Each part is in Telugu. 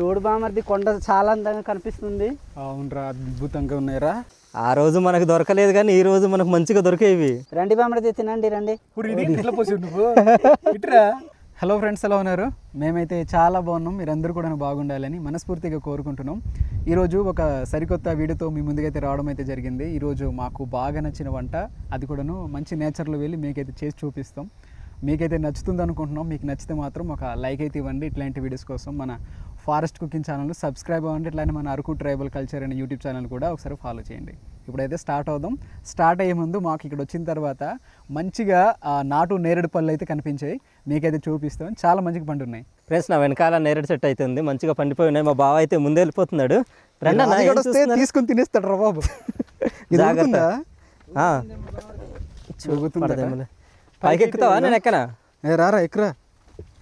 చూడు బామర్ది కొండ చాలా అందంగా కనిపిస్తుంది. అవునరా అద్భుతంగా ఉన్నాయిరా. ఆ రోజు మనకు దొరకలేదు కానీ ఈ రోజు మనకు మంచిగా దొరికేవి రండి బామర్ది తినండి రండి. హలో ఫ్రెండ్స్ ఎలా ఉన్నారు? మేమైతే చాలా బాగున్నాం. మీరందరూ కూడా బాగుండాలని మనస్ఫూర్తిగా కోరుకుంటున్నాం. ఈరోజు ఒక సరికొత్త వీడియోతో మీ ముందుకైతే రావడం అయితే జరిగింది. ఈరోజు మాకు బాగా నచ్చిన వంట అది కూడాను మంచి నేచర్లో వెళ్ళి మీకైతే చేసి చూపిస్తాం. మీకైతే నచ్చుతుంది అనుకుంటున్నాం. మీకు నచ్చితే మాత్రం ఒక లైక్ అయితే ఇవ్వండి. ఇట్లాంటి వీడియోస్ కోసం మన ఫారెస్ట్ కుకింగ్ ఛానల్ సబ్స్క్రైబ్ అవ్వండి. ఇట్లానే మన అరకు ట్రైబల్ కల్చర్ అనే యూట్యూబ్ ఛానల్ కూడా ఒకసారి ఫాలో చేయండి. ఇప్పుడైతే స్టార్ట్ అవుదాం. స్టార్ట్ అయ్యే ముందు మాకు ఇక్కడ వచ్చిన తర్వాత మంచిగా ఆ, నాటు నేరేడు పళ్ళు అయితే కనిపించాయి. మీకైతే చూపిస్తాం. చాలా మంచిగా పండు ఉన్నాయి ఫ్రెండ్స్ నా వెనకాల నేరేడు చెట్టు అయితే ఉంది. మంచిగా పండిపోయి ఉన్నాయి మా బావ అయితే ముందే వెళ్ళిపోతున్నాడు? తీసుకొని తినేస్తాడు రా బాబు. ఇది జాగ్రత్త. పైకి ఎక్కుతావా? నేను ఎక్కనా? రారా ఎక్కురా.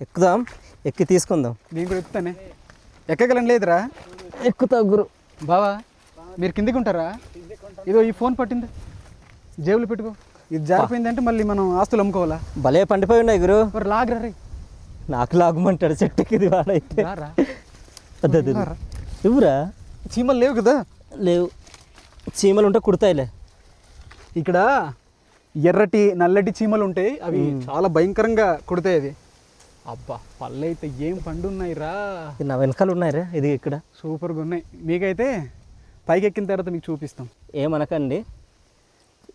ఎక్కుదాం. ఎక్కి తీసుకుందాం. నేను కూడా ఎక్కుతానే. ఎక్కగలను లేదురా? ఎక్కుతా గురు. బావా మీరు కిందికి ఉంటారా ఇదో ఈ ఫోన్ పట్టింది. జేబులో పెట్టుకో. ఇది జారిపోయిందంటే మళ్ళీ మనం ఆస్తులు అమ్ముకోవాలా? భలే పండిపోయి ఉన్నాయి గురు. మరి లాగరా రే. నాకు లాగమంటాడు చెట్టుకి ఇది వాడైతే. అదే ఇవ్వరా? చీమలు లేవు కదా? లేవు. చీమలు ఉంటే కుడతాయిలే. ఇక్కడ ఎర్రటి నల్లటి చీమలు ఉంటాయి అవి చాలా భయంకరంగా కుడతాయి అది అబ్బా పళ్ళు అయితే ఏం పండు ఉన్నాయి రా నా వెనకాల ఉన్నాయిరా ఇది ఇక్కడ. సూపర్గా ఉన్నాయి. మీకైతే పైకి ఎక్కిన తర్వాత మీకు చూపిస్తాం. ఏమనకండి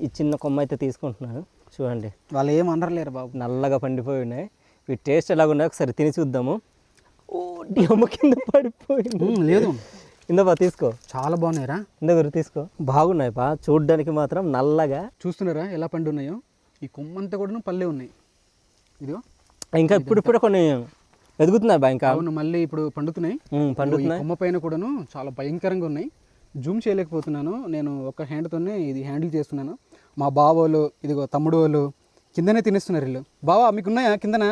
ఈ చిన్న కొమ్మ అయితే తీసుకుంటున్నాను. చూడండి. వాళ్ళు ఏం అనరలేరు బాబు. నల్లగా పండిపోయి ఉన్నాయి. ఈ టేస్ట్ ఎలాగున్నాయో ఒకసారి తిని చూద్దాము. ఓ డిమ్మ కింద పడిపోయింది. లేదు. ఇందా తీసుకో. చాలా బాగున్నాయిరా. ఇందా గురు తీసుకో. బాగున్నాయి బా చూడ్డానికి మాత్రం నల్లగా. చూస్తున్నారా ఎలా పండు ఉన్నాయో ఈ కొమ్మంతా కూడా పల్లె ఉన్నాయి. ఇదిగో. ఇంకా ఇప్పుడిప్పుడు కొన్ని ఎదుగుతున్నాయి బా ఇంకా. అవును మళ్ళీ ఇప్పుడు పండుతున్నాయి. పండుతున్నాయి. కొమ్మ పైన కూడాను చాలా భయంకరంగా ఉన్నాయి. జూమ్ చేయలేకపోతున్నాను. నేను ఒక హ్యాండ్తోనే ఇది హ్యాండిల్ చేస్తున్నాను. మా బావ వాళ్ళు ఇదిగో తమ్ముడు వాళ్ళు కిందనే తినేస్తున్నారు వీళ్ళు. బావా మీకు ఉన్నాయా కిందనా?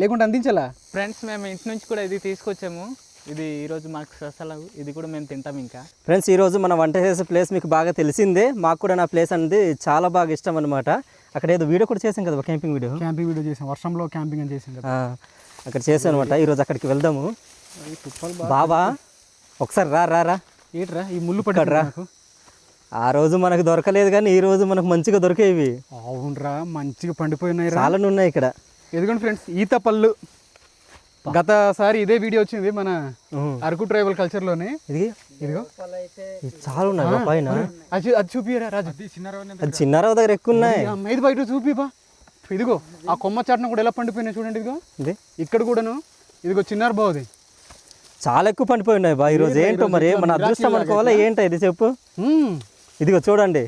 లేకుంటే అందించాలా? ఫ్రెండ్స్ మేము ఇంటి నుంచి కూడా ఇది తీసుకొచ్చాము. ఇది ఈరోజు మాకు స్పెషల్ ఇది కూడా మేము తింటాం ఇంకా. ఫ్రెండ్స్ ఈరోజు మనం వంట చేసే ప్లేస్ మీకు బాగా తెలిసిందే. మాకు కూడా నా ప్లేస్ అనేది చాలా బాగా ఇష్టం అనమాట అక్కడ ఏదో వీడియో కూడా చేసాం కదా క్యాంపింగ్ వీడియో క్యాంపింగ్ వీడియో చేసాం వర్షంలో క్యాంపింగ్ అని చేసాం కదా. అక్కడ చేసాం అనమాట ఈరోజు అక్కడికి వెళ్దాము. బాబా ఒకసారి రా రా రా. ఏంట్రా? ఈ ముళ్ళు ఇక్కడ పడి రా. నాకు. ఆ రోజు మనకు దొరకలేదు కానీ ఈ రోజు మనకు మంచిగా దొరికేవి. అవునరా మంచిగా పండిపోయినాయి రా చాలా ఉన్నాయి ఇక్కడ. ఎదుగుండి ఫ్రెండ్స్ ఈత పళ్ళు గతసారి ఇదే వీడియో వచ్చింది మన. అరకు ట్రైబల్ కల్చర్లోనే. ఇది? ఇదిగో. ఇది చాలా ఉన్నాయి పైన అది అది చూపియరా రాజు? అది చిన్నారావు దగ్గర ఎక్కువ ఉన్నాయి మైది బయట చూపి బా ఇదిగో ఆ కొమ్మ చాటన కూడా ఎలా పండిపోయినాయి చూడండి ఇదిగో. ఇది? ఇక్కడ కూడాను. ఇదిగో చిన్నారు బాగుంది చాలా ఎక్కువ పండిపోయి ఉన్నాయి బా. ఈరోజు ఏంటో మరి? మన అదృష్టం అనుకోవాలా? ఏంటో ఇది చెప్పు. ఇదిగో చూడండి.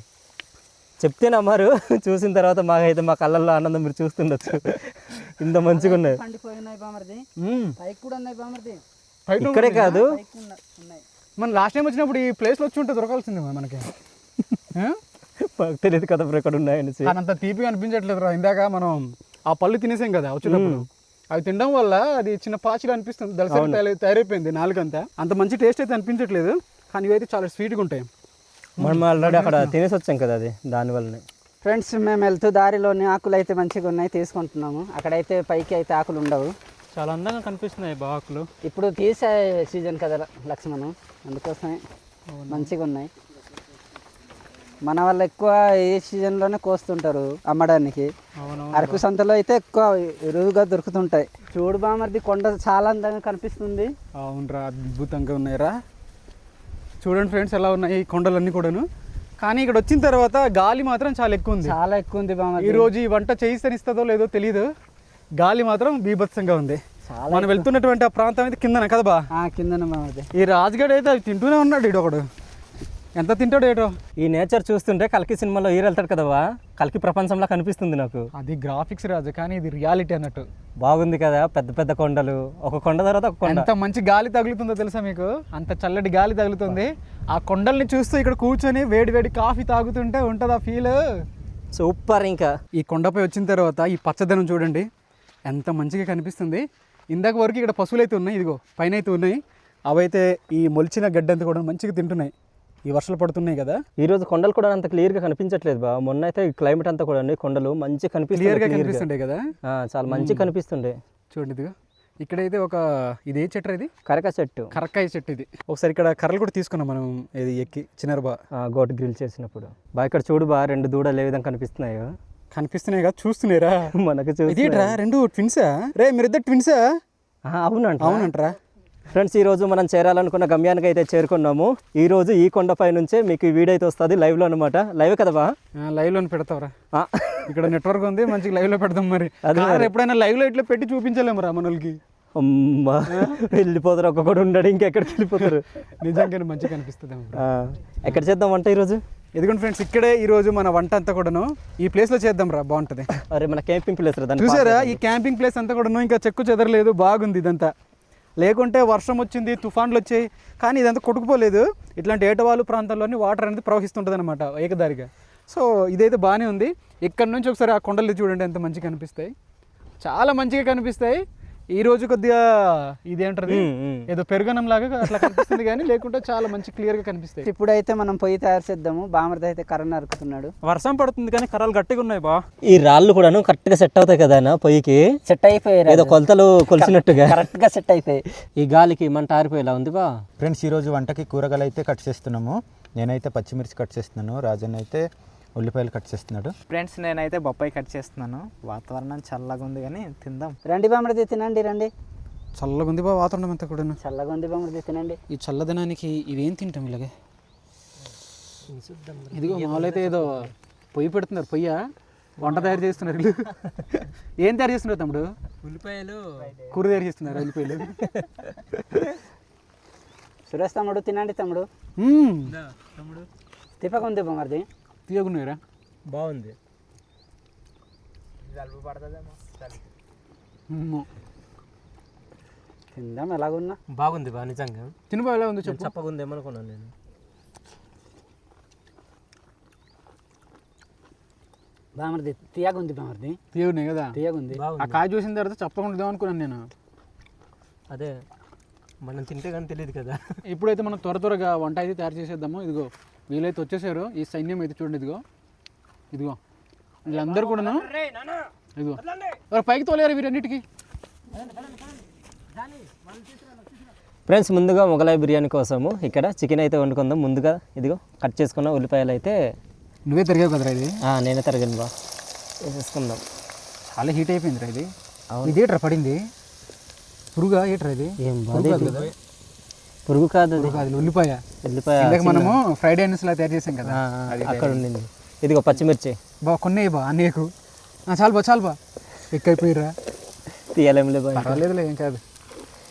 చెప్తే నమ్మారు. చూసిన తర్వాత మాకైతే మా కళ్ళల్లో ఆనందం మీరు చూస్తుండొచ్చు. ఇంత మంచిగా ఉన్నాయి. పండిపోయినాయి బామర్ది. పైకి కూడా ఉన్నాయి బామర్ది. బయట ఇక్కడే కాదు. మన లాస్ట్ టైం వచ్చినప్పుడు ఈ ప్లేస్లో వచ్చి ఉంటే దొరకాల్సింది మనకి? మాకు తెలియదు కదా ఎక్కడ ఉన్నాయనేసి. కానీ అంత తీపిగా అనిపించట్లేదు రా. ఇందాక మనం ఆ పళ్ళు తినేసాం కదా వచ్చేటప్పుడు అవి తినడం వల్ల అది చిన్న పాచిగా అనిపిస్తుంది. దళసరి తయారై- తయారైపోయింది నాలుగంతా. అంత మంచి టేస్ట్ అయితే అనిపించట్లేదు. కానీ ఇవైతే చాలా స్వీట్గా ఉంటాయి. మనం ఆల్రెడీ అక్కడ తినేసి వచ్చాం కదా అది దానివల్లనే ఫ్రెండ్స్ మేము వెళ్తూ దారిలోని ఆకులు అయితే మంచిగా ఉన్నాయి తీసుకుంటున్నాము. అక్కడైతే పైకి అయితే ఆకులు ఉండవు. చాలా అందంగా కనిపిస్తున్నాయి బాకులు ఇప్పుడు తీసే సీజన్ కదా లక్ష్మణం. అందుకోసమే మంచిగా ఉన్నాయి మన వాళ్ళు ఎక్కువ ఈ సీజన్లోనే కోస్తుంటారు అమ్మడానికి. అవును అరకు సంతలో అయితే ఎక్కువ ఎరువుగా దొరుకుతుంటాయి. చూడు బామర్ది కొండ చాలా అందంగా కనిపిస్తుంది. అవునరా అద్భుతంగా ఉన్నాయిరా. చూడండి ఫ్రెండ్స్ ఎలా ఉన్నాయి ఈ కొండలన్నీ కూడాను. కానీ ఇక్కడ వచ్చిన తర్వాత గాలి మాత్రం చాలా ఎక్కువ ఉంది. చాలా ఎక్కువ ఉంది ఈ రోజు ఈ వంట చేయిస్తనిస్తుందో లేదో తెలియదు గాలి మాత్రం బీభత్సంగా ఉంది. మనం వెళ్తున్నటువంటి ఆ ప్రాంతం అయితే కిందన కదా బా? ఆ, కిందన ఈ రాజుగాడు అయితే అవి తింటూనే ఉన్నాడు ఇడు ఒకడు ఎంత తింటాడు ఏటో? ఈ నేచర్ చూస్తుంటే కల్కి సినిమాలో హీరో వెళ్తాడు కదా కల్కి ప్రపంచంలో కనిపిస్తుంది నాకు. అది గ్రాఫిక్స్ రాజు కానీ ఇది రియాలిటీ అన్నట్టు. బాగుంది కదా పెద్ద పెద్ద కొండలు. ఒక కొండ తర్వాత ఒక కొండ. ఎంత మంచి గాలి తగులుతుందో తెలుసా మీకు? అంత చల్లటి గాలి తగులుతుంది. ఆ కొండల్ని చూస్తూ ఇక్కడ కూర్చొని వేడి వేడి కాఫీ తాగుతుంటే ఉంటుంది ఆ ఫీల్? సూపర్ ఇంకా. ఈ కొండపై వచ్చిన తర్వాత ఈ పచ్చదనం చూడండి. ఎంత మంచిగా కనిపిస్తుంది. ఇందాక వరకు ఇక్కడ పశువులు అయితే ఉన్నాయి ఇదిగో పైన అయితే ఉన్నాయి. అవైతే ఈ మొలిచిన గడ్డంతా కూడా మంచిగా తింటున్నాయి. ఈ వర్షాలు పడుతున్నాయి కదా. ఈ రోజు కొండలు కూడా అంత క్లియర్గా కనిపించట్లేదు బా మొన్న అయితే క్లైమేట్ అంతా కూడా కొండలు మంచి కనిపిస్తుంది కనిపిస్తుండే కదా? చాలా మంచి కనిపిస్తుండే. చూడండి ఇదిగో. ఇక్కడైతే ఒక ఇది ఏ చెట్టు ఇది? కరక చెట్టు. కరక్కాయ చెట్టు ఇది. ఒకసారి ఇక్కడ కర్రలు కూడా తీసుకున్నాం మనం ఇది ఎక్కి చిన్నారు బా ఆ, గోటు గ్రిల్ చేసినప్పుడు. బా ఇక్కడ చూడు బా రెండు దూడలు ఏ విధంగా కనిపిస్తున్నాయో. కనిపిస్తున్నాయి కదా చూస్తున్నారా మనకు ఇదేట్రా రెండు ట్విన్సా రే మీరిద్దరు ట్విన్సా అవునంట అవునంటరా. ఫ్రెండ్స్ ఈ రోజు మనం చేరాలనుకున్న గమ్యానికి అయితే చేరుకున్నాము. ఈ రోజు ఈ కొండపై నుంచే మీకు ఈ వీడియో అయితే వస్తుంది లైవ్లో అనమాట లైవ్ కదా బా? లైవ్లో పెడతావరా. ఇక్కడ నెట్వర్క్ ఉంది మంచిగా లైవ్లో పెడదాం మరి. కార్ ఎప్పుడైనా లైవ్లో ఇట్లా పెట్టి చూపించలేము రా మనోళ్ళకి. అమ్మా వెళ్ళిపోతారు ఒక్క కూడా ఉండడు ఇంకెక్కడికి వెళ్ళిపోతారు. నిజంగానే మంచిగా కనిపిస్తుంది ఆ, ఎక్కడ చేద్దాం వంట ఈరోజు? ఎదుగుండి ఫ్రెండ్స్ ఇక్కడే ఈ రోజు మన వంట అంతా కూడాను ఈ ప్లేస్లో చేద్దాం రా బాగుంటది. అరే మన క్యాంపింగ్ ప్లేస్ దాన్ని చూసారా ఈ క్యాంపింగ్ ప్లేస్ అంతా కూడాను ఇంకా చెక్కు చెదరలేదు బాగుంది ఇదంతా. లేకుంటే వర్షం వచ్చింది తుఫాన్లు వచ్చాయి. కానీ ఇదంతా కొట్టుకుపోలేదు. ఇట్లాంటి ఏటవాలు ప్రాంతాల్లోని వాటర్ అనేది ప్రవహిస్తుంటుంది అనమాట ఏకదారిగా. సో ఇదైతే బాగానే ఉంది. ఇక్కడ నుంచి ఒకసారి ఆ కొండలు చూడండి ఎంత మంచిగా కనిపిస్తాయి. చాలా మంచిగా కనిపిస్తాయి. ఈ రోజు కొద్దిగా ఇదేంటది. ఏదో పెరుగనం లాగా అట్లా కనిపిస్తుంది కానీ లేకుంటే చాలా మంచి క్లియర్గా కనిపిస్తాయి. ఇప్పుడైతే మనం పొయ్యి తయారు చేద్దాము. బామర్ది అయితే కర్ర నరుకుతున్నాడు వర్షం పడుతుంది కానీ కర్రలు గట్టిగా ఉన్నాయి బా. ఈ రాళ్ళు కూడాను కరెక్ట్గా సెట్ అవుతాయి కదా పొయ్యికి? సెట్ అయిపోయారు ఏదో కొలతలు కొలిసినట్టుగా. కరెక్ట్గా సెట్ అయిపోయాయి. ఈ గాలికి మంట ఆరిపోయేలా ఉంది బా. ఫ్రెండ్స్ ఈరోజు వంటకి కూరగాయలు అయితే కట్ చేస్తున్నాము. నేనైతే పచ్చిమిర్చి కట్ చేస్తున్నాను. రాజన్ అయితే ఉల్లిపాయలు కట్ చేస్తున్నాడు. ఫ్రెండ్స్ నేనైతే బొప్పాయి కట్ చేస్తున్నాను. వాతావరణం చల్లగా ఉంది కానీ తిందాం. రండి బామర్ది తినండి రండి. చల్లగా ఉంది బా వాతావరణం అంతా కూడా చల్లగా ఉంది బామర్ది తినండి. ఈ చల్లదనానికి ఇవేం తింటాం ఇలాగే? ఇదిగో మామూలైతే ఏదో పొయ్యి పెడుతున్నారు పొయ్య? వంట తయారు చేస్తున్నారు వీళ్ళు. ఏం తయారు చేస్తున్నారు తమ్ముడు? ఉల్లిపాయలు. కూర తయారు చేస్తున్నారు ఉల్లిపాయలు. సురేష్ తమ్ముడు తినండి తమ్ముడు. మ్మ్. తిప్పక ఉంది బామర్ది తీయగున్నాయిరా బాగుంది. మ్మ్. తిందాం ఎలాగున్నా? బాగుంది బా నిజంగా. తినుబా ఎలా ఉందో చెప్పు? చప్పగా ఏమనుకున్నాను నేను. బామర్ది తీయగుంది బామర్ది. తీయగున్నాయి కదా? తీయగుంది. ఆ కాయ చూసిన తర్వాత చెప్పకుండా అనుకున్నాను నేను. అదే మనం తింటే కానీ తెలియదు కదా. ఇప్పుడైతే మనం త్వర త్వరగా వంట అయితే తయారు చేసేద్దాము. ఇదిగో. వీళ్ళైతే వచ్చేసారు. ఈ సైన్యం అయితే చూడండి ఇదిగో. ఇదిగో. వీళ్ళందరూ కూడాను? ఇదిగో. ఎవరు పైకి తోలేరు వీరన్నిటికీ? ఫ్రెండ్స్ ముందుగా మొగలాయి బిర్యానీ కోసము ఇక్కడ చికెన్ అయితే వండుకుందాం. ముందుగా ఇదిగో కట్ చేసుకున్న ఉల్లిపాయలు అయితే నువ్వే తిరిగావు కదరా ఇది? ఆ, నేనే తరగను బా. వేసేసుకుందాం. చాలా హీట్ అయిపోయింది రా ఇది ఇది ఏట్రా పడింది. పురుగా ఏట్రా ఇది. ఏం కదా. పురుగు కాదు అది. ఉల్లిపాయ. ఉల్లిపాయ ఇందాక మనము ఫ్రైడ్ ఐనస్ లా తయారు చేసాం కదా. అక్కడ ఉండింది. ఇదిగో పచ్చిమిర్చి. బా కొన్ని బా అనేకు చాలు బా చాలు బా. ఎక్కువైపోయిరా తీయాలేంలే బా. పర్వాలేదులే ఏం కాదు.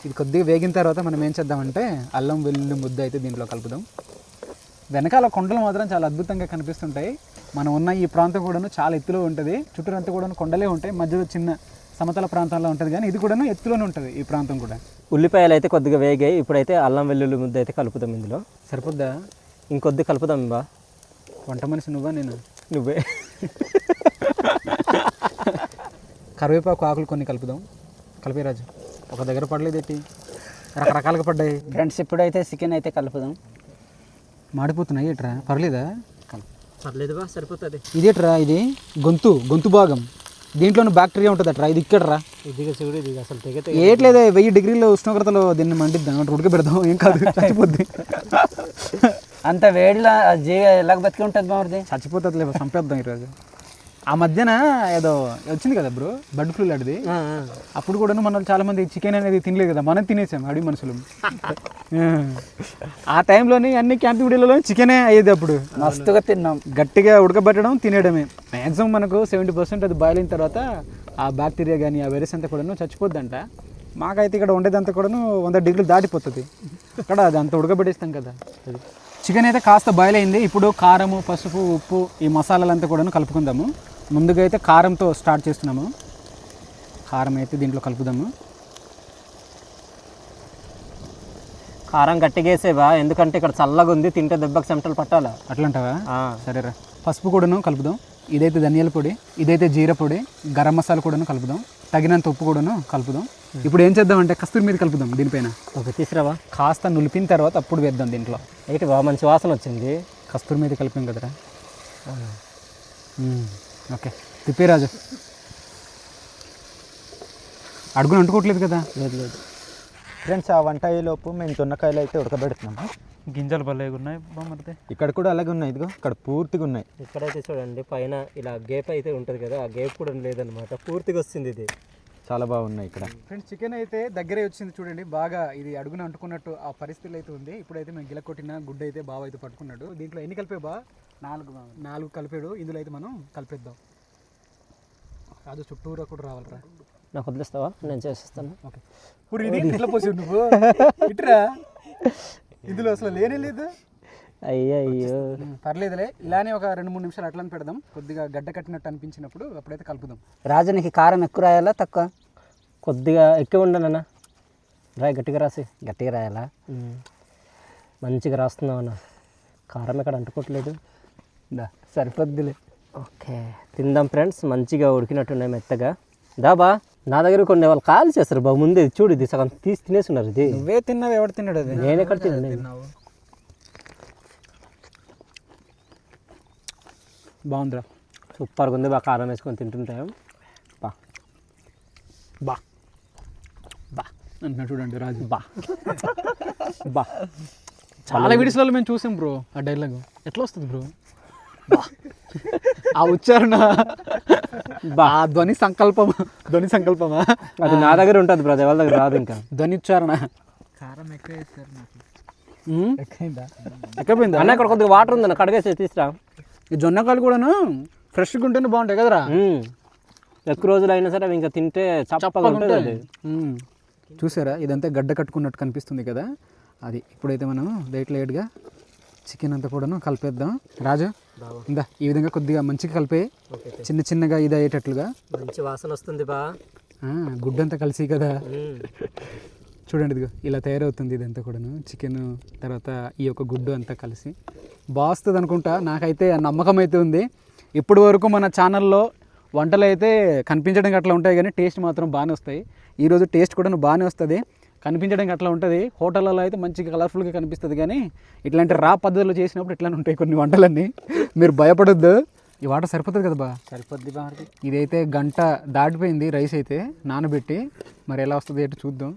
ఇది కొద్దిగా వేగిన తర్వాత మనం ఏం చేద్దామంటే అల్లం వెల్లుల్లి ముద్ద అయితే దీంట్లో కలుపుదాం. వెనకాల కొండలు మాత్రం చాలా అద్భుతంగా కనిపిస్తుంటాయి. మనం ఉన్న ఈ ప్రాంతం కూడాను చాలా ఎత్తులో ఉంటుంది. చుట్టూరంతా కూడాను కొండలే ఉంటాయి. మధ్యలో చిన్న సమతల ప్రాంతాల్లో ఉంటుంది కానీ ఇది కూడాను ఎత్తులోనే ఉంటుంది ఈ ప్రాంతం కూడా. ఉల్లిపాయలు అయితే కొద్దిగా వేగాయి. ఇప్పుడైతే అల్లం వెల్లుల్లి ముద్ద అయితే కలుపుతాం ఇందులో. సరిపోద్దా? ఇంకొద్ది కలుపుదాం బా. వంట మనిషి నువ్వా నేను? నువ్వే. కరివేపాకు ఆకులు కొన్ని కలుపుదాం. కలిపే రాజు. ఒక దగ్గర పడలేదు ఏంటి? రకరకాలుగా పడ్డాయి. ఫ్రెండ్స్ ఇప్పుడైతే చికెన్ అయితే కలుపుదాం. మాడిపోతున్నాయి ఏట్రా? పర్లేదా? పర్లేదు బా సరిపోతుంది. ఇదేట్రా ఇది? గొంతు గొంతు భాగం. దీంట్లోనూ బ్యాక్టీరియా ఉంటుంది అట్రా ఇది ఇక్కడరా ఇదిగా చూడు ఇది అసలు తెగతే ఏట్లేదే వెయ్యి డిగ్రీల ఉష్ణోగ్రతలో దీన్ని మండిద్దాం అంటే ఉడకబెడదాం ఏం కాదు చచ్చిపోద్ది. అంత వేడిలో జీవి ఎలాగ బతికి ఉంటుంది బామర్ది చచ్చిపోతుంది లేదు చంపేద్దాం ఈరోజు. ఆ మధ్యన ఏదో వచ్చింది కదా బ్రో బర్డ్ ఫ్లూ లాంటిది. అప్పుడు కూడా మన చాలా మంది చికెన్ అనేది తినలేదు కదా మనం తినేసాం అడవి మనుషులు. ఆ. టైంలోని అన్ని క్యాంపింగ్ వీడియోలలో చికెనే అయ్యేది అప్పుడు. మస్తుగా తిన్నాం. గట్టిగా ఉడకబెట్టడం తినేయడమే. మ్యాక్సిమం మనకు సెవెంటీ పర్సెంట్ అది బాయిల్ అయిన తర్వాత ఆ బ్యాక్టీరియా కానీ ఆ వైరస్ అంతా కూడాను చచ్చిపోద్దంట. మాకైతే ఇక్కడ ఉండేదంతా కూడాను వంద డిగ్రీలు దాటిపోతుంది. అక్కడ అది అంత ఉడకబెట్టేస్తాం కదా. అది. చికెన్ అయితే కాస్త బాయిల్ అయింది. ఇప్పుడు కారము పసుపు ఉప్పు ఈ మసాలాలంతా కూడాను కలుపుకుందాము. ముందుగా అయితే కారంతో స్టార్ట్ చేస్తున్నాము. కారం అయితే దీంట్లో కలుపుదాము. కారం గట్టిగేసేవా? ఎందుకంటే ఇక్కడ చల్లగా ఉంది తింటే దెబ్బకి చెమటలు పట్టాలా? అట్లంటావా? సరేరా. పసుపు కూడాను కలుపుదాం. ఇదైతే ధనియాల పొడి ఇదైతే జీర పొడి గరం మసాలా కూడాను కలుపుదాం. తగినంత ఉప్పు కూడాను కలుపుదాం. ఇప్పుడు ఏం చేద్దామంటే కస్తూరి మీద కలుపుదాం దీనిపైన. ఒక తీసురావా కాస్త నులిపిన తర్వాత అప్పుడు వేద్దాం దీంట్లో. ఏంటి బా మంచి వాసన వచ్చింది. కస్తూరి మీద కలిపాం కదరా. ఓకే. తిప్పేరాజు. అడుగుని అంటుకోవట్లేదు కదా? లేదు లేదు. ఫ్రెండ్స్ ఆ వంట అయ్యేలోపు మేము తున్నకాయలు అయితే ఉడకబెడుతున్నాము. గింజలు భలేగా ఉన్నాయి బామ్మర్ది ఇక్కడ కూడా అలాగే ఉన్నాయి ఇదిగో. ఇక్కడ పూర్తిగా ఉన్నాయి. ఇక్కడైతే చూడండి పైన ఇలా గేప్ అయితే ఉంటుంది కదా ఆ గేప్ కూడా లేదనమాట పూర్తిగా వస్తుంది ఇది. చాలా బాగున్నాయి ఇక్కడ. ఫ్రెండ్స్ చికెన్ అయితే దగ్గరే వచ్చింది చూడండి బాగా ఇది అడుగున అంటుకున్నట్టు ఆ పరిస్థితులు అయితే ఉంది. ఇప్పుడైతే మేము గిల కొట్టిన గుడ్డ అయితే బావ అయితే పట్టుకున్నాడు. దీంట్లో ఎన్ని కలిపే బా? నాలుగు నాలుగు కలిపాడు. ఇందులో అయితే మనం కలిపేద్దాం. రాజు చుట్టూరా కూడా రావాలిరా. నాకు వదిలేస్తావా? నేను చేసేస్తాను. ఓకే. ఇప్పుడు ఇది ఇట్లా పోసి నువ్వు? ఇట్రా. ఇందులో అసలు లేనే లేదు. అయ్యో అయ్యో పర్లేదులే. ఇలానే ఒక రెండు మూడు నిమిషాలు అట్లని పెడదాం. కొద్దిగా గడ్డ కట్టినట్టు అనిపించినప్పుడు అప్పుడైతే కలుపుదాం. రాజు నీకు కారం ఎక్కువ రాయాలా తక్కువ? కొద్దిగా ఎక్కువ ఉండనన్నా రాయి గట్టిగా రాసి. గట్టిగా రాయాలా. మంచిగా రాస్తున్నావు అన్న. కారం ఎక్కడ అంటుకోవట్లేదు. సరిపోద్దులే. ఓకే. తిందాం ఫ్రెండ్స్ మంచిగా ఉడికినట్టున్నాయి మెత్తగా. దాబా నా దగ్గర కొన్ని వాళ్ళు కాల్ చేస్తారు బా ముందే ఇది చూడు ఇది సగం తీసి తినేస్తున్నారు ఇది. నువ్వే తిన్నావు ఎవడు తిన్నాడు అది? నేను ఎక్కడ తినండి బాగుందిరా. సూపర్గా ఉంది బాగా కారం వేసుకొని తింటుంటే. బా. బా. బా. అంటున్నా చూడండి రాజు. బా. బా. చాలా వీడియోస్లలో మేము చూసాం బ్రో ఆ డైలాగ్ ఎట్లా వస్తుంది బ్రో? ఆ ఉచ్చారణ. బా. ఆ ధ్వని సంకల్పం ధ్వని సంకల్పమా? అది నా దగ్గర ఉంటుంది బ్రదర్ ఎవరి దగ్గర రాదు ఇంకా. ధ్వని ఉచ్చారణ. కారం ఎక్కువ వేస్తారు నాకు. ఉమ్? ఎక్కపోయిందా అన్న ఇక్కడ కొద్దిగా వాటర్ ఉందన్న కడగేసి తీసురా. ఈ జొన్నకాయలు కూడాను ఫ్రెష్గా ఉంటేనే బాగుంటాయి కదరా. ఎక్కువ రోజులు అయినా సరే అవి ఇంకా తింటే చప్పగా ఉంటుంది అది. చూసారా? ఇదంతా గడ్డ కట్టుకున్నట్టు కనిపిస్తుంది కదా. అది ఇప్పుడైతే మనం లేట్ లేట్గా చికెన్ అంతా కూడాను కలిపేద్దాం. రాజు ఇందా ఈ విధంగా కొద్దిగా మంచిగా కలిపే చిన్న చిన్నగా ఇది అయ్యేటట్లుగా మంచి వాసన వస్తుంది బా. గుడ్డంతా కలిసి కదా. చూడండి ఇదిగో ఇలా తయారవుతుంది ఇదంతా కూడాను. చికెన్ తర్వాత ఈ యొక్క గుడ్డు అంతా కలిసి. బాగుస్తుంది అనుకుంటా నాకైతే నమ్మకం అయితే ఉంది. ఇప్పటి వరకు మన ఛానల్లో వంటలు అయితే కనిపించడానికి అట్లా ఉంటాయి కానీ టేస్ట్ మాత్రం బాగానే వస్తాయి. ఈరోజు టేస్ట్ కూడా బాగానే వస్తుంది. కనిపించడానికి అట్లా ఉంటుంది. హోటళ్ళలో అయితే మంచిగా కలర్ఫుల్గా కనిపిస్తుంది కానీ ఇట్లాంటి రా పద్ధతిలో చేసినప్పుడు ఇట్లానే ఉంటాయి కొన్ని వంటలన్నీ. మీరు భయపడొద్దు. ఈ వాటర్ సరిపోతుంది కదా బా? సరిపోద్ది బాగుంది ఇదైతే గంట దాటిపోయింది రైస్ అయితే నానబెట్టి. మరి ఎలా వస్తుంది ఏంటో చూద్దాం.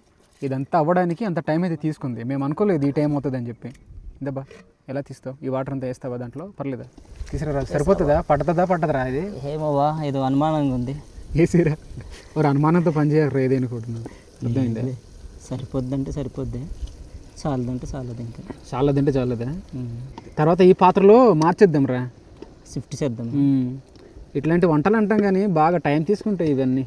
ఇదంతా అవ్వడానికి అంత టైం అయితే తీసుకుంది. మేము అనుకోలేదు ఈ టైం అవుతుంది అని చెప్పి ఇందబ్బా ఎలా తీస్తావు? ఈ వాటర్ అంతా వేస్తావా దాంట్లో? పర్లేదా? తీసుకురా సరిపోతుందా? పట్టదా పట్టదురా ఇది? ఏమోవా ఏదో అనుమానంగా ఉంది. వేసిరా ఒక అనుమానంతో పనిచేయరు ఏదైనా కూడా అర్థమైందా? సరిపోద్దంటే సరిపోద్ది. చాలదంటే చాలదు ఇంకా. చాలదంటే చాలదా. తర్వాత ఈ పాత్రలో మార్చేద్దాం రా. షిఫ్ట్ చేద్దాం. ఇట్లాంటి వంటలు అంటాం కానీ బాగా టైం తీసుకుంటాయి ఇవన్నీ.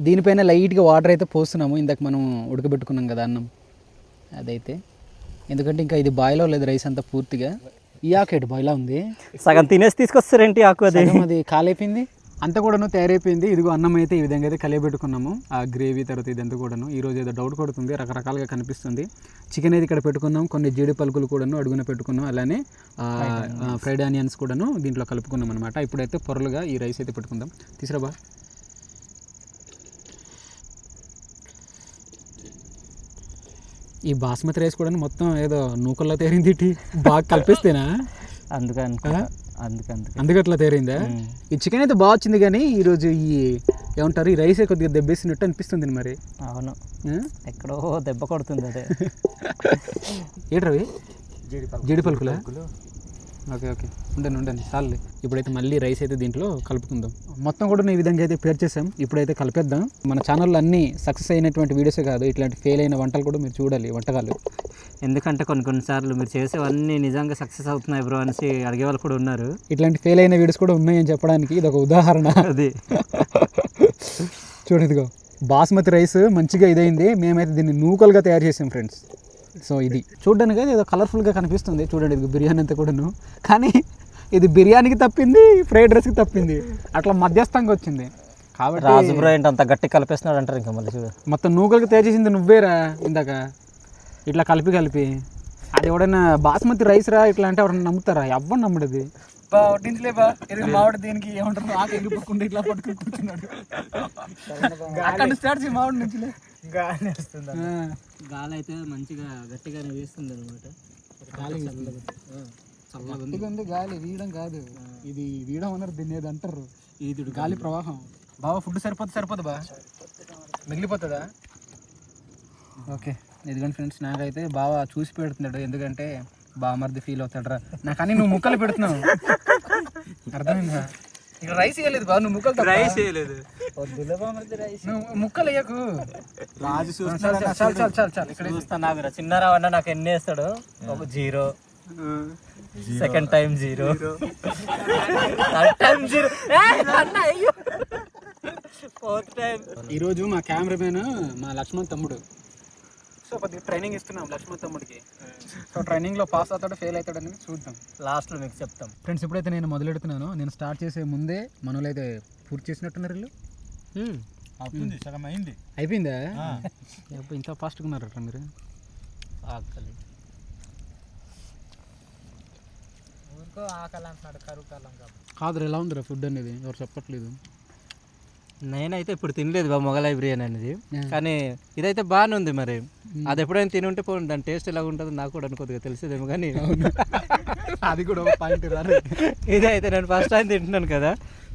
దీనిపైన లైట్గా వాటర్ అయితే పోస్తున్నాము. ఇందాక మనం ఉడకబెట్టుకున్నాం కదా అన్నం. అదైతే. ఎందుకంటే ఇంకా ఇది బాయిల్ అవ్వలేదు రైస్ అంతా పూర్తిగా. ఈ ఆకేటి బాయిలా ఉంది? సగం తినేసి తీసుకొస్తారేంటి ఆకు అది? అది కాలైపోయింది. అంతా కూడాను తయారైపోయింది. ఇదిగో అన్నం అయితే ఈ విధంగా అయితే కలియబెట్టుకున్నాము ఆ గ్రేవీ తర్వాత ఇదంతా కూడాను ఈ రోజు ఏదో డౌట్ కొడుతుంది. రకరకాలుగా కనిపిస్తుంది. చికెన్ అయితే ఇక్కడ పెట్టుకున్నాం. కొన్ని జీడి పలుకులు కూడాను అడుగున పెట్టుకున్నాం. అలానే ఫ్రైడ్ ఆనియన్స్ కూడాను దీంట్లో కలుపుకున్నాం అనమాట ఇప్పుడైతే పొరలుగా ఈ రైస్ అయితే పెట్టుకుందాం. తీసుకురాబా ఈ బాస్మతి రైస్ కూడా మొత్తం ఏదో నూకల్లో తేరింది. బాగా కలిపిస్తేనా? అందుకని ఆ? అందుకందుకు అందుకే అట్లా తేరిందా? ఈ చికెన్ అయితే బాగా వచ్చింది కానీ ఈరోజు ఈ ఏమంటారు ఈ రైసే కొద్దిగా దెబ్బేసినట్టు అనిపిస్తుంది మరి. అవును? ఎక్కడో దెబ్బ కొడుతుంది అదే. ఏంటి రవి జీడి పలుకులా ఓకే ఓకే. ఉండండి ఉండండి. చాలు ఇప్పుడైతే మళ్ళీ రైస్ అయితే దీంట్లో కలుపుకుందాం. మొత్తం కూడా ఈ విధంగా అయితే పేర్ చేసాం. ఇప్పుడైతే కలిపేద్దాం. మన ఛానల్లో అన్ని సక్సెస్ అయినటువంటి వీడియోసే కాదు ఇట్లాంటి ఫెయిల్ అయిన వంటలు కూడా మీరు చూడాలి వంటకాలు. ఎందుకంటే కొన్ని కొన్నిసార్లు మీరు చేసేవన్నీ నిజంగా సక్సెస్ అవుతున్నాయి బ్రో అనేసి అడిగే వాళ్ళు కూడా ఉన్నారు. ఇట్లాంటి ఫెయిల్ అయిన వీడియోస్ కూడా ఉన్నాయని చెప్పడానికి ఇది ఒక ఉదాహరణ. అది. చూడండి ఇదిగో బాస్మతి రైస్ మంచిగా ఇదైంది. మేమైతే దీన్ని నూకలుగా తయారు చేసాం ఫ్రెండ్స్ సో ఇది చూడడానికి అయితే ఏదో కలర్ఫుల్గా కనిపిస్తుంది. చూడండి ఇది బిర్యానీ అంతా కూడాను. కానీ ఇది బిర్యానీకి తప్పింది ఫ్రైడ్ రైస్కి తప్పింది. అట్లా మధ్యస్థంగా వచ్చింది. కాబట్టి రాజు బ్రో ఏంటి అంత గట్టి కలిపేస్తున్నాడు అంటారు ఇంకా మళ్ళీ చూడు. మొత్తం నూకలుగా తయారు చేసింది నువ్వేరా ఇందాక? ఇట్లా కలిపి కలిపి. అది ఎవడైనా బాస్మతి రైస్ రా ఇట్లా అంటే ఎవరైనా నమ్ముతారా? ఎవ్వరు నమ్ముడది. మామిడి దీనికి ఏమంటారు? ఆకు ఎగిపోకుండా ఇట్లా పట్టుకుని కూర్చున్నాడు? అక్కడ స్టార్ట్ చేయి మామిడి నుంచి గాలి గాలి అయితే మంచిగా గట్టిగానే వేస్తుంది అనమాట గాలి చల్లగా ఉంది. గాలి వీయడం కాదు. ఇది వీయడం అన్నారు దీన్ని ఏదో అంటారు ఇది గాలి ప్రవాహం. బాగా ఫుడ్ సరిపోతే సరిపోదు బా. మిగిలిపోతుందా? ఓకే. ఇదిగోండి ఫ్రెండ్స్ నాకైతే బాగా చూసి పెడుతున్నాడు. ఎందుకంటే బామర్ది ఫీల్ అవుతాడు నాకు అని నువ్వు ముక్కలు పెడుతున్నావు. అర్థమైందా? ఇక్కడ రైస్ వేయలేదు బా నువ్వు ముక్కలు రైస్ వేయలేదు ముక్కలు వేయకు రాజు చాలు చాలు చాలు చాలు చాలు ఇక్కడ. చూస్తా నాకు చిన్నారావు అన్న నాకు ఎన్ని వేస్తాడు? ఒక zero. Second time zero. Third time zero. Fourth time ఈరోజు మా కెమెరామెన్ మా లక్ష్మణ్ తమ్ముడు. సో కొద్దిగా ట్రైనింగ్ ఇస్తున్నాం లక్ష్మణ్ తమ్ముడికి. సో ట్రైనింగ్లో పాస్ అవుతాడో ఫెయిల్ అవుతాడని చూద్దాం. లాస్ట్లో మీకు చెప్తాం. ఫ్రెండ్స్ ఇప్పుడైతే నేను మొదలెడుతున్నాను. నేను స్టార్ట్ చేసే ముందే మనోళ్ళు అయితే పూర్తి చేసినట్టున్నారు వీళ్ళు? సగం అయింది. అయిపోయిందా? ఇంత ఫాస్ట్గా ఉన్నారట మీరు? ఆకలి. కాదు ఎలా ఉందిరా ఫుడ్ అనేది? ఎవరు చెప్పట్లేదు. నేనైతే ఇప్పుడు తినలేదు బా మొగలాయి బిర్యానీ అనేది. కానీ ఇదైతే బాగానే ఉంది మరి. అది ఎప్పుడైనా తిని ఉంటే పోనీ దాని టేస్ట్ ఎలా ఉంటుందో నాకు కూడా కొద్దిగా తెలిసేదేమో కానీ. అది కూడా ఒక పాయింట్ రాదు ఇదైతే నేను ఫస్ట్ టైం తింటున్నాను కదా.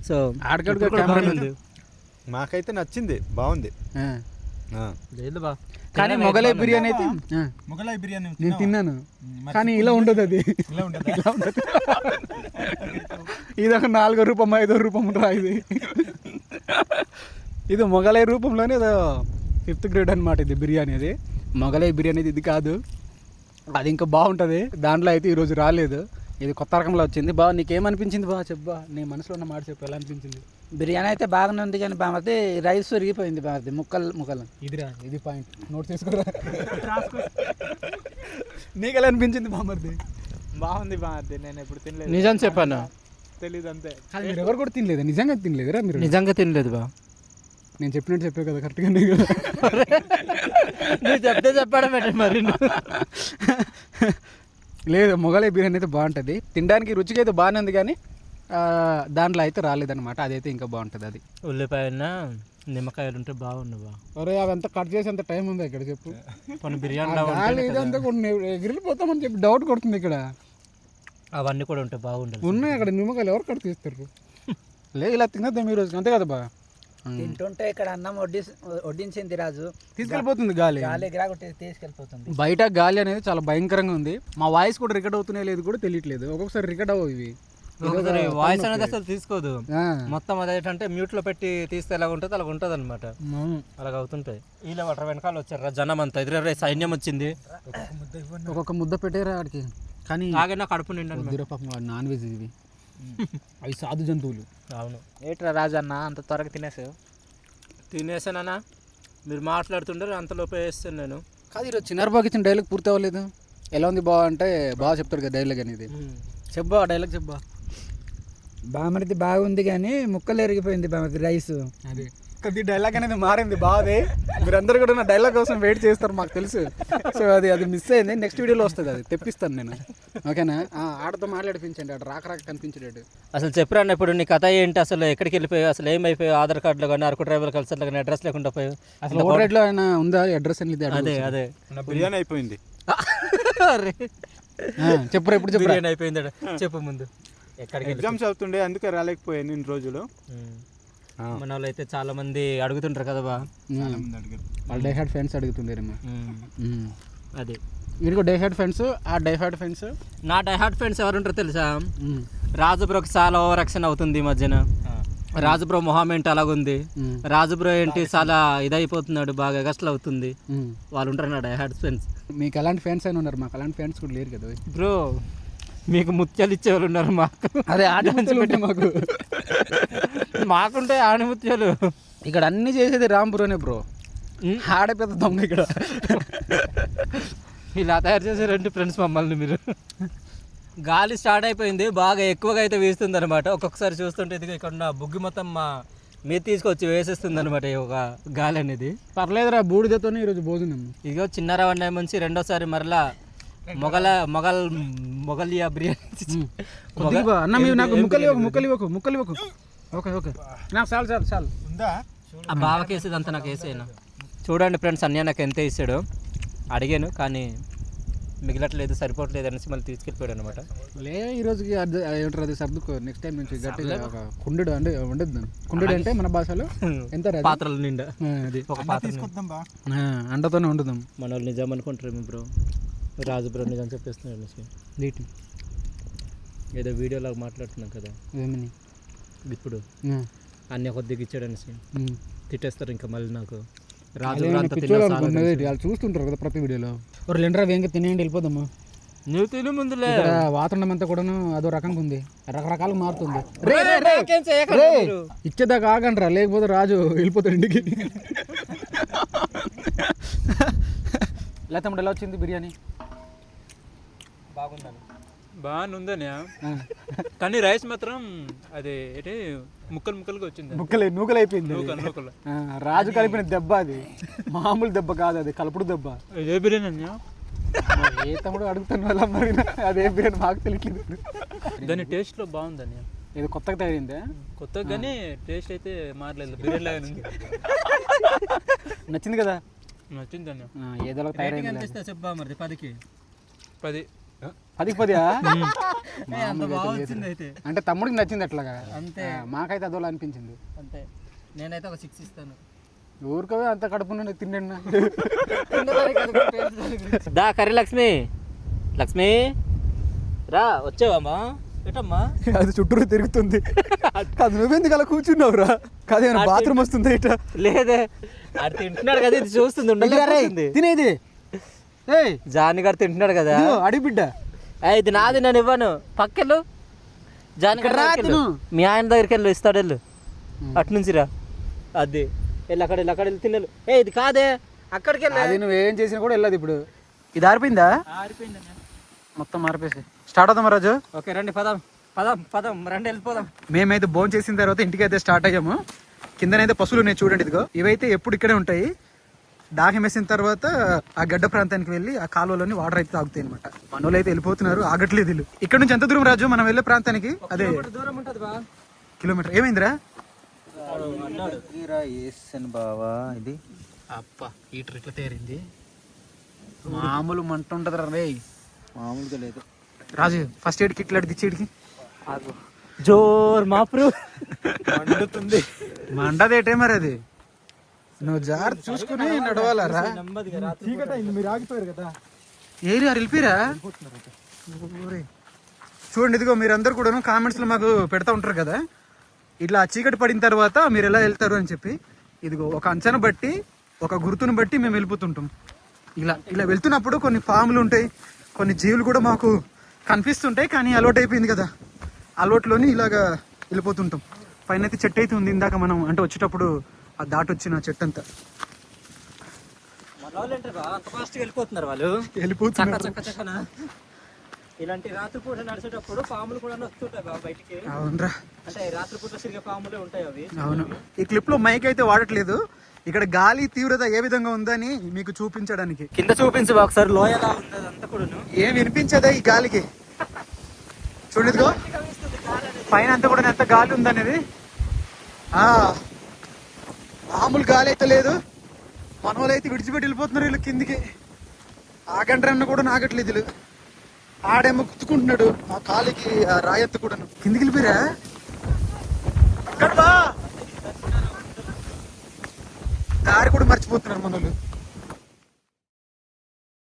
సో ఆడకాడుగా మాకైతే నచ్చింది బాగుంది. లేదు బా. కానీ మొగలై బిర్యానీ అయితే ఆ, మొగలాయి బిర్యానీ నేను తిన్నాను. కానీ ఇలా ఉండదు అది. ఇలా ఉంటుంది ఇలా ఉండదు. ఇది ఒక నాలుగో రూపం ఐదో రూపం రా ఇది. ఇది మొగలై రూపంలోనే ఏదో ఫిఫ్త్ గ్రేడ్ అనమాట ఇది బిర్యానీ అది. మొగలై బిర్యానీ ఇది కాదు. అది ఇంకా బాగుంటుంది. దాంట్లో అయితే ఈరోజు రాలేదు. ఇది కొత్త రకంలో వచ్చింది. బా నీకేమనిపించింది బా? చెప్పా నీ మనసులో ఉన్న మాట చెప్పు ఎలా అనిపించింది? బిర్యానీ అయితే బాగానే ఉంది కానీ బామర్ది రైస్ విరిగిపోయింది బామర్ది ముక్కలు ముక్కలు. ఇదిరా ఇది పాయింట్ నోట్ చేసుకోరా నీకు ఎలా అనిపించింది బామర్ది బాగుంది బాగుంది నేను ఎప్పుడు తినలేదు. నిజం చెప్పాను? తెలీదు అంతే. అది మీరు ఎవరు కూడా తినలేదా? నిజంగా తినలేదురా మీరు? నిజంగా తినలేదు బా. నేను చెప్పినట్టు చెప్పావు కదా కరెక్ట్గానే కదా. నువ్వు చెప్తే చెప్పడం ఏంటి మరి? లేదు మొగలై బిర్యానీ అయితే బాగుంటుంది. తినడానికి రుచికి అయితే బాగానే ఉంది కానీ దాంట్లో అయితే రాలేదన్నమాట. అదైతే ఇంకా బాగుంటుంది అది. ఉల్లిపాయ ఉన్న నిమ్మకాయలు ఉంటే బాగుండు బా అరే అవంతా కట్ చేసేంత టైం ఉంది ఇక్కడ చెప్పు? కొన్ని ఇదంతా కొన్ని ఎగిరిపోతామని చెప్పి డౌట్ కొడుతుంది ఇక్కడ. అవన్నీ కూడా ఉంటే బాగుండాలి ఉన్నాయి అక్కడ నిమ్మకాయలు ఎవరు కట్ తీస్తారు లేదు ఇలా తినద్దాం ఈ రోజు. అంతే కదా బా. తింటుంటే ఇక్కడ అన్నం వడ్డి వడ్డించింది రాజు. తీసుకెళ్ళిపోతుంది గాలి. గాలి ఎగిరాగొట్టి తీసుకెళ్ళిపోతుంది. బయట గాలి అనేది చాలా భయంకరంగా ఉంది. మా వాయిస్ కూడా రికార్డ్ అవుతున్నాయి లేదు కూడా తెలియట్లేదు. ఒక్కొక్కసారి రికార్డ్ అవ్వవు ఇవి. ఒకసారి వాయిస్ అనేది అసలు తీసుకోదు. మొత్తం అదేంటంటే మ్యూట్లో పెట్టి తీస్తే ఎలా ఉంటుంది అలా ఉంటుంది అనమాట. అలాగ అవుతుంటాయి. వీళ్ళ వాటర్ వెనకాల వచ్చారు జనం అంతా. ఎదురే సైన్యం వచ్చింది. ఒక్కొక్క ముద్ద పెట్టారా ఆడికి. కానీ ఆగైనా కడుపు వాడు నాన్ వెజ్ ఇవి అవి సాధు జంతువులు. అవును. ఏట్రా రాజన్న అంత త్వరగా తినేసావు? తినేసానా మీరు మాట్లాడుతుంటారు అంతలోపే వేస్తాను నేను. కాదు ఈరోజు చిన్నారబాబు ఇచ్చిన డైలాగ్ పూర్తి అవ్వలేదు. ఎలా ఉంది బావ అంటే బాగా చెప్తారు కదా డైలాగ్ అనేది. చెప్పా డైలాగ్ చెప్పా బామర్ది బాగుంది కానీ ముక్కలు ఎరిగిపోయింది బామర్ది రైస్ అది. కొద్ది డైలాగ్ అనేది మారింది బాధే మీరందరూ కూడా నా డైలాగ్ కోసం వెయిట్ చేస్తారు మాకు తెలుసు. సో అది అది మిస్ అయింది. నెక్స్ట్ వీడియోలో వస్తుంది అది. తెప్పిస్తాను నేను. ఓకేనా ఆ, ఆడతో మాట్లాడిపించండి ఆడ. రాక రాక కనిపించేటట్టు అసలు చెప్పరాను ఇప్పుడు నీ కథ ఏంటి? అసలు ఎక్కడికి వెళ్ళిపోయావు? అసలు ఏమైపోయావు? ఆధార్ కార్డులో కానీ అరకు ట్రైబల్ కల్చర్లో కానీ అడ్రస్ లేకుండా పోయావు? అసలు ఓవర్ అయినా ఉందా? అడ్రస్ అనేది అదే అదే. నా బిర్యానీ అయిపోయింది. అరే. చెప్పురా ఇప్పుడు చెప్పు బిర్యానీ అయిపోయింది చెప్పు ముందు. ఎక్కడికి ఎగ్జామ్స్ అవుతుండే అందుకే రాలేకపోయాను ఇన్ని రోజులు. మన వాళ్ళు అయితే చాలా మంది అడుగుతుంటారు కదా బా. వాళ్ళు డైహార్డ్ ఫ్రెండ్స్ అడుగుతుండేరేమో. అది. వీడికి డైహార్డ్ ఫ్రెండ్స్ ఆ డైహార్డ్ ఫ్రెండ్స్? నా డైహార్ట్ ఫ్రెండ్స్ ఎవరుంటారో తెలుసా? రాజుబ్రోకి చాలా ఓవర్ యాక్షన్ అవుతుంది ఈ మధ్యన. రాజుబ్రో మొహం ఏంటి అలాగుంది? రాజుబ్రో ఏంటి చాలా ఇదైపోతున్నాడు బాగా ఎగస్ట్లు అవుతుంది. వాళ్ళు ఉంటారు నా డైహార్ట్ ఫ్రెండ్స్. మీకు అలాంటి ఫ్యాన్స్ అయినా ఉన్నారు? మాకు అలాంటి ఫ్యాన్స్ కూడా లేరు కదా బ్రో మీకు ముత్యాలు ఇచ్చేవాళ్ళు ఉన్నారు మాకు. అదే పెట్టే మాకు. మాకుంటే ఆణిముత్యాలు ఇక్కడ అన్ని చేసేది రామ్ బ్రోనే బ్రో. ఆడ పెద్ద దొంగ ఇక్కడ. ఇలా తయారు చేసే రెండు ఫ్రెండ్స్ మమ్మల్ని మీరు. గాలి స్టార్ట్ అయిపోయింది బాగా ఎక్కువగా అయితే వీస్తుంది అనమాట ఒక్కొక్కసారి చూస్తుంటే ఇదిగో ఇక్కడ ఉన్న బుగ్గి మొత్తం మా మీద తీసుకొచ్చి వేసేస్తుంది అనమాట ఈ ఒక గాలి అనేది. పర్లేదురా బూడిదతోనే ఈరోజు భోజనం. ఇదిగో చిన్నారా వండాయి నుంచి రెండోసారి మరలా మొగల మొగల్ మొగలియా బిర్యానీ. అన్న మీరు నాకు ముక్కలు ఇవ్వకు ముక్కలు ఇవ్వకు ముక్కలు ఇవ్వకు. Okay okay. నాకు చాలు చాలు చాలు. ఉందా? ఆ బావకి వేసేది అంతా నాకు వేసేనా చూడండి ఫ్రెండ్స్ అన్నయ్య నాకు ఎంత ఇస్తాడు అడిగాను కానీ మిగిలట్లేదు సరిపోవట్లేదు అనేసి మళ్ళీ తీసుకెళ్ళిపోయాడు అనమాట లే ఈ రోజుకి అర్ధ- ఏమంటారు అది సర్దుకో. నెక్స్ట్ టైం నుంచి గట్టిగా ఒక కుండెడు అంటే ఉండదు. కుండెడు అంటే మన భాషలో ఎంత? పాత్రల నిండా. అది. ఒక పాత్ర తీసుకొద్దాం బా. ఆ, అండతోనే వండుదాం. మన వాళ్ళు నిజం అనుకుంటారేమో బ్రో. రాజు బ్రో నిజం చెప్పేస్తున్నాడు అనేసి నీటి. ఏదో వీడియోలాగా మాట్లాడుతున్నాం కదా. ఏమని? ఇప్పుడు. అన్ని కొద్దిగా ఇచ్చాడు అనేసి. తిట్టేస్తారు ఇంకా మళ్ళీ నాకు. రాజు వాళ్ళు చూస్తుంటారు కదా ప్రతి వీడియోలో. ఒక లెండర్ వేంక తినేయండి వెళ్ళిపోదాము. నువ్వు తిను ముందులే. వాతావరణం అంతా కూడాను అదో రకంగా ఉంది. రకరకాలుగా మారుతుంది. రే, రే, రే, రే, ఇచ్చేదాకా ఆగండి రా లేకపోతే రాజు వెళ్ళిపోతాడు ఇంటికి. లేతమ్ముడు ఎలా వచ్చింది బిర్యానీ? బాగుందని. బాగానే ఉందని కానీ రైస్ మాత్రం అది ఏంటి ముక్కలు ముక్కలుగా వచ్చింది. ముక్కలే నూకలు అయిపోయింది. నూకలు నూకలు. ఆ, రాజు కలిపిన దెబ్బ అది. మామూలు దెబ్బ కాదు అది కలుపుడు దెబ్బ. ఏ బిర్యానీ అన్యా ఏ తమ్ముడు అడుగుతాను వల్ల మరి? అదే బిర్యానీ మాకు తెలియట్లేదు. దాని టేస్ట్లో బాగుందని ఇది కొత్తగా తయారైందే? కొత్తగా కానీ టేస్ట్ అయితే మారలేదు బిర్యానీ లాగానే ఉంది. నచ్చింది కదా? నచ్చింది అన్య ఆ, ఏదోలా తయారైంది చెప్పా మరి పదికి? పది. పదికి పదియా అంటే తమ్ముడికి నచ్చింది అట్లాగా. అంతే. మాకైతే అదోలా అనిపించింది. అంతే. నేనైతే ఒక సిక్స్ ఇస్తాను. ఊరుకోవే అంత కడుపు తిండి దా కర్రీ లక్ష్మి. లక్ష్మి. రా వచ్చావమ్మా ఏటమ్మా అది చుట్టూరు తిరుగుతుంది. అది నువ్వెందుకు అలా కూర్చున్నావురా కాదు ఏమైనా బాత్రూమ్ వస్తుందా ఇట? లేదే. అది తింటున్నాడు కదా ఇది చూస్తుంది తినేది జాని గారు తింటున్నాడు కదా. అడిగి బిడ్డ. ఏ, ఇది నాది నేను ఇవ్వను. పక్కెళ్ళు. జాని. మీ ఆయన దగ్గరికి వెళ్ళు ఇస్తాడు వెళ్ళు. అటు నుంచి రా. అది. వెళ్ళి అక్కడ వెళ్ళి అక్కడ వెళ్ళి తిన్నాను ఏ ఇది కాదే. అక్కడికి వెళ్ళి. అది నువ్వేం చేసినా కూడా వెళ్ళదు ఇప్పుడు. ఇది ఆరిపోయిందా? మొత్తం మారిపోయి స్టార్ట్ అవుతాం రాజు. ఓకే రండి పదం. పదం పదం రండి వెళ్ళిపోదాం. మేమైతే భోజనం చేసిన తర్వాత ఇంటికి అయితే స్టార్ట్ అయ్యాము. కిందనైతే పశువులు ఉన్నాయి చూడండి ఇదిగో. ఇవైతే ఎప్పుడు ఇక్కడే ఉంటాయి. దాహం వేసిన తర్వాత ఆ గడ్డ ప్రాంతానికి వెళ్ళి ఆ కాలువలోని వాటర్ అయితే తాగుతాయి అనమాట మనోళ్ళు అయితే వెళ్ళిపోతున్నారు ఆగట్లేదు వీళ్ళు. ఇక్కడ నుంచి ఎంత దూరం రాజు? మనం వెళ్ళే ప్రాంతానికి? అదే దూరం ఉంటుంది బా. కిలోమీటర్. ఏమైందిరా? బావా ఇది అప్ప ఈ ట్రిక్ తేరింది. మామూలు మంట ఉంటుంది రే. మామూలుగా లేదు. రాజు ఫస్ట్ ఎయిడ్ కిట్ లాంటిది ఇచ్చేడికి జోర్ మాప్రు మండుతుంది. మండదేటే మరి అది. నువ్వు జాగ్రత్త చూసుకుని నడవాలరా. మీరు ఆగిపోయారు కదా. ఏరియా వెళ్ళిపోయారా. చూడండి ఇదిగో మీరందరూ కూడా కామెంట్స్లో మాకు పెడతా ఉంటారు కదా. ఇట్లా చీకటి పడిన తర్వాత మీరు ఎలా వెళ్తారు అని చెప్పి ఇదిగో ఒక అంచనా బట్టి ఒక గుర్తును బట్టి మేము వెళ్ళిపోతుంటాం. ఇలా ఇలా వెళ్తున్నప్పుడు కొన్ని పాములు ఉంటాయి కొన్ని జీవులు కూడా మాకు కనిపిస్తుంటాయి కానీ అలవాటు అయిపోయింది కదా. అలవాటులోని ఇలాగా వెళ్ళిపోతుంటాం. పైన అయితే చెట్టు అయితే ఉంది ఇందాక మనం అంటే వచ్చేటప్పుడు ఆ దాటి వచ్చిన చెట్టు అంతా అంత వెళ్ళిపోతున్నారు వాళ్ళు. వెళ్ళిపోతున్నారు. ఇలాంటి రాత్రిపూట నడిచేటప్పుడు పాములు కూడా వస్తుంటాయి బా బయటికి. అవునరా. అంటే రాత్రిపూట తిరిగే పాములే ఉంటాయి అవి. అవును. ఈ క్లిప్లో మైక్ అయితే వాడట్లేదు. ఇక్కడ గాలి తీవ్రత ఏ విధంగా ఉందని మీకు చూపించడానికి. కింద చూపించు ఒకసారి లోయలా ఉంది అదంతా కూడా ఏం వినిపించదా ఈ గాలికి? చూడదుగో పైన అంతా కూడా ఎంత గాలి ఉందనేది? ఆ. మామూలు గాలి అయితే లేదు. మన వాళ్ళు అయితే విడిచిపెట్టి వెళ్ళిపోతున్నారు వీళ్ళు కిందికి. ఆగండ్రన్న కూడా నాగట్లేదు వీళ్ళు. ఆడేమో గుర్తుకుంటున్నాడు ఆ కాలికి ఆ రాయత్తు కూడా కిందికి వెళ్ళిపోయిరా? దారి కూడా మర్చిపోతున్నారు మన వాళ్ళు